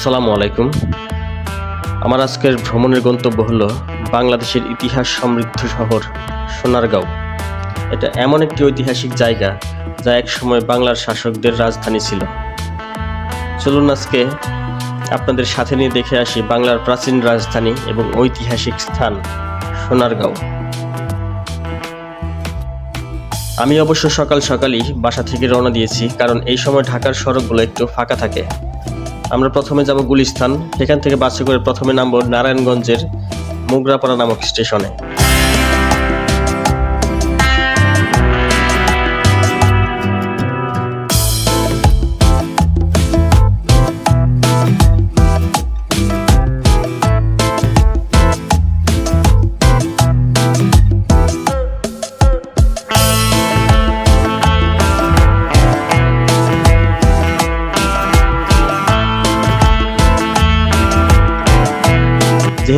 আসসালামু আলাইকুম। আমার আজকের ভ্রমণের গন্তব্য হলো বাংলাদেশের ইতিহাস সমৃদ্ধ শহর সোনারগাঁও। এটা এমন একটি ঐতিহাসিক জায়গা যা একসময় বাংলার শাসকদের রাজধানী ছিল। চলুন আজকে আপনাদের সাথে নিয়ে দেখে আসি বাংলার প্রাচীন রাজধানী এবং ঐতিহাসিক স্থান সোনারগাঁও। আমি অবশ্য সকাল সকালই বাসা থেকে রওনা দিয়েছি, কারণ এই সময় ঢাকার সড়কগুলো একটু ফাঁকা থাকে। আমরা প্রথমে যাব গুলিস্থান। সেখান থেকে বাসে করে প্রথমে নামব নারায়ণগঞ্জের মুগরাপাড়া নামক স্টেশনে।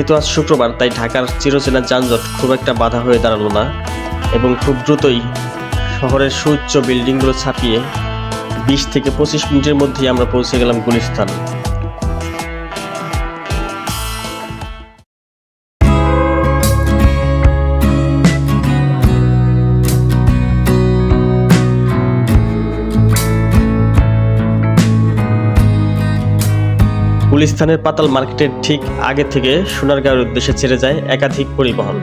যেহেতু আজ শুক্রবার, তাই ঢাকার চিরচেনা যানজট খুব একটা বাধা হয়ে দাঁড়াল না এবং খুব দ্রুতই শহরের সুউচ্চ বিল্ডিংগুলো ছাপিয়ে বিশ থেকে পঁচিশ মিনিটের মধ্যেই আমরা পৌঁছে গেলাম গুলিস্তান। গুলিস্তানের পাতাল মার্কেটের ঠিক আগে থেকে সোনারগাঁওয়ের উদ্দেশ্যে ছেড়ে যায় একাধিক পরিবহন।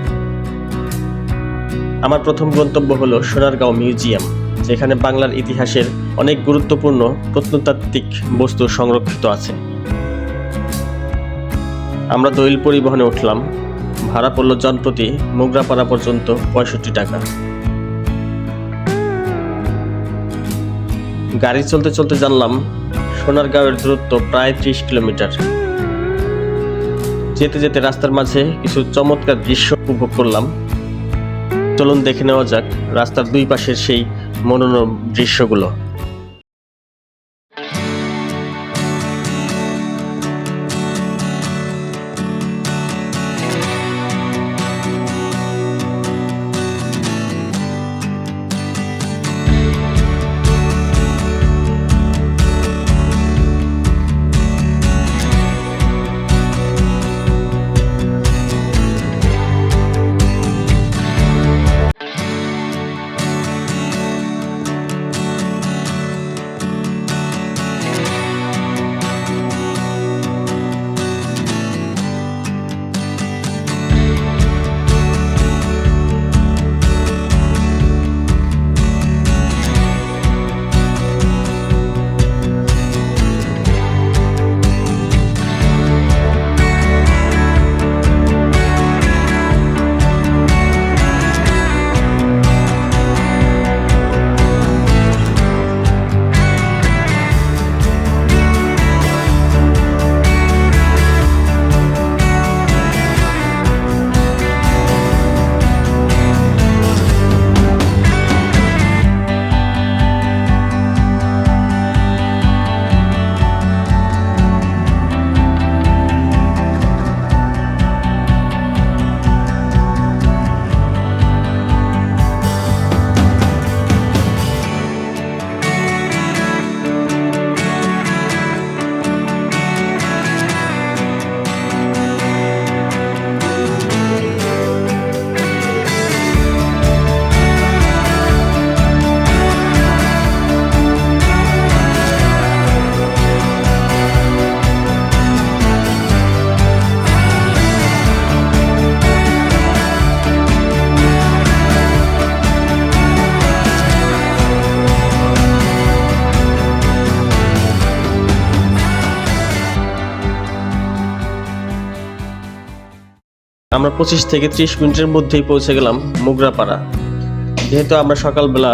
আমার প্রথম গন্তব্য হলো সোনারগাঁও মিউজিয়াম, যেখানে বাংলার ইতিহাসের অনেক গুরুত্বপূর্ণ প্রত্নতাত্ত্বিক বস্তু সংরক্ষিত আছে। আমরা দৈল পরিবহনে উঠলাম, ভাড়া পড়ল জনপ্রতি মোগরাপাড়া পর্যন্ত পঁয়ষট্টি টাকা। গাড়ি চলতে চলতে জানলাম সোনারগাঁওয়ের দূরত্ব প্রায় ত্রিশ কিলোমিটার। যেতে যেতে রাস্তার মাঝে কিছু চমৎকার দৃশ্য উপভোগ করলাম। চলুন দেখে নেওয়া যাক রাস্তার দুই পাশের সেই মনোরম দৃশ্যগুলো। আমরা পঁচিশ থেকে ত্রিশ মিনিটের মধ্যেই পৌঁছে গেলাম মুগরাপাড়া। যেহেতু আমরা সকালবেলা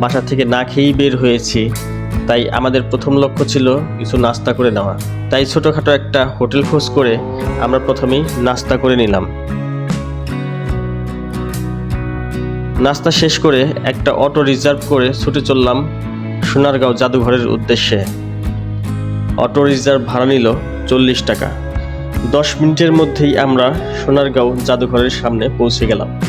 বাসা থেকে না খেয়েই বের হয়েছি, তাই আমাদের প্রথম লক্ষ্য ছিল কিছু নাস্তা করে নেওয়া। তাই ছোটোখাটো একটা হোটেল খোঁজ করে আমরা প্রথমেই নাস্তা করে নিলাম। নাস্তা শেষ করে একটা অটো রিজার্ভ করে ছুটে চললাম সোনারগাঁও জাদুঘরের উদ্দেশ্যে। অটো রিজার্ভ ভাড়া নিল চল্লিশ টাকা। দশ মিনিটের মধ্যেই আমরা সোনারগাঁও জাদুঘরের সামনে পৌঁছে গেলাম।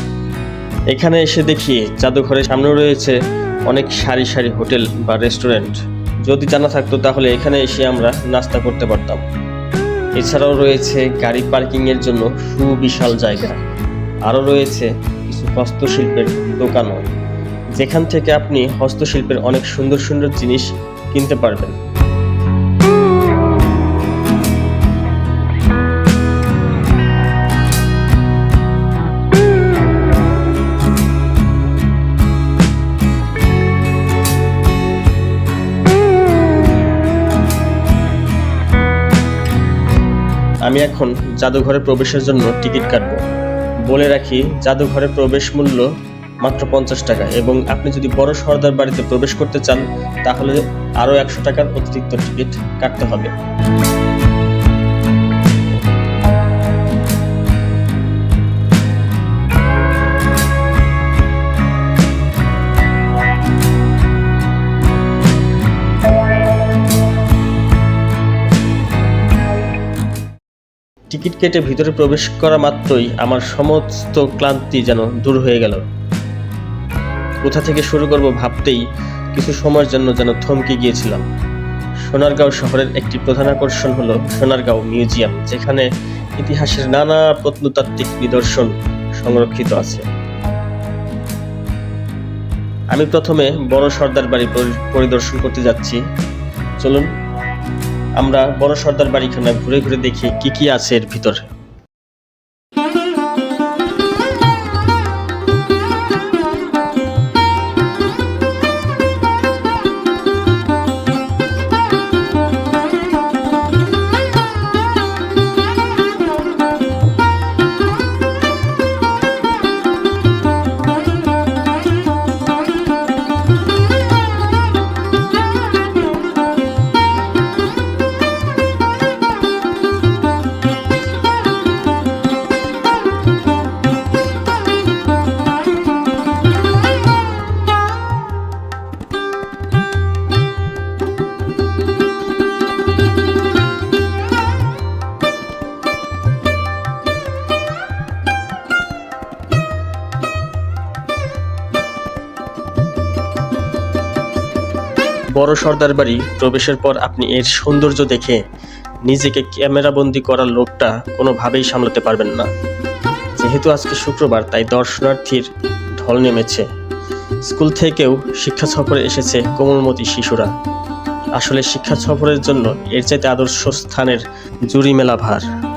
এখানে এসে দেখি জাদুঘরের সামনে রয়েছে অনেক সারি সারি হোটেল বা রেস্টুরেন্ট। যদি জানা থাকতো তাহলে এখানে এসে আমরা নাস্তা করতে পারতাম। এছাড়াও রয়েছে গাড়ি পার্কিংয়ের জন্য সুবিশাল জায়গা। আরও রয়েছে কিছু হস্তশিল্পের দোকানও। যেখান থেকে আপনি হস্তশিল্পের অনেক সুন্দর সুন্দর জিনিস কিনতে পারবেন। আমি এখন জাদুঘরে প্রবেশের জন্য টিকিট কাটব। বলে রাখি, জাদুঘরে প্রবেশ মূল্য মাত্র পঞ্চাশ টাকা এবং আপনি যদি বড় সর্দার বাড়িতে প্রবেশ করতে চান, তাহলে আরও একশো টাকার অতিরিক্ত টিকিট কাটতে হবে। টিকিট কেটে ভিতরে প্রবেশ করা মাত্রই আমার সমস্ত ক্লান্তি যেন দূর হয়ে গেল। কোথা থেকে শুরু করব ভাবতেই কিছু সময়ের জন্য যেন থমকে গিয়েছিলাম। সোনারগাঁও শহরের একটি প্রধান আকর্ষণ হলো সোনারগাঁও মিউজিয়াম, যেখানে ইতিহাসের নানা প্রত্নতাত্ত্বিক নিদর্শন সংরক্ষিত আছে। আমি প্রথমে বড় সর্দার বাড়ি পরি- পরিদর্শন করতে যাচ্ছি। চলুন আমরা বড় সর্দার বাড়িখানা ঘুরে ঘুরে দেখি কি কি আছে এর ভিতরে। বড় সর্দার বাড়ি প্রবেশের পর আপনি এর সৌন্দর্য দেখে নিজেকে ক্যামেরাবন্দি করার লোকটা কোনোভাবেই সামলাতে পারবেন না। যেহেতু আজকে শুক্রবার, তাই দর্শনার্থীর ঢল নেমেছে। স্কুল থেকেও শিক্ষা সফরে এসেছে কোমলমতি শিশুরা। আসলে শিক্ষা সফরের জন্য এর চাইতে আদর্শ স্থানের জুরি মেলা ভার।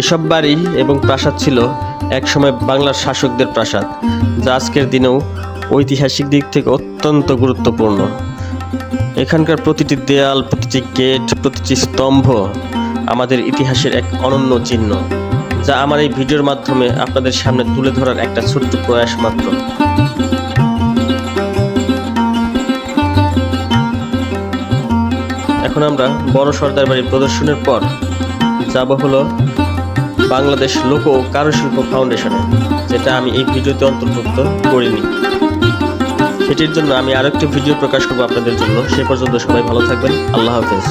এসব বাড়ি এবং প্রাসাদ ছিল একসময় বাংলার শাসকদের প্রাসাদ, যা আজকের দিনেও ঐতিহাসিক দিক থেকে অত্যন্ত গুরুত্বপূর্ণ। এখানকার প্রতিটি দেয়াল, প্রতিটি গেট, প্রতিটি স্তম্ভ আমাদের ইতিহাসের এক অনন্য চিহ্ন, যা আমার এই ভিডিওর মাধ্যমে আপনাদের সামনে তুলে ধরার একটা ছোট্ট প্রয়াস মাত্র। এখন আমরা বড় সর্দার বাড়ির প্রদর্শনের পর যাব হলো বাংলাদেশ লোক ও কারুশিল্প ফাউন্ডেশনে, যেটা আমি এই ভিডিওতে অন্তর্ভুক্ত করিনি। সেটির জন্য আমি আরেকটি ভিডিও প্রকাশ করব আপনাদের জন্য। সে পর্যন্ত সবাই ভালো থাকবেন। আল্লাহ হাফেজ।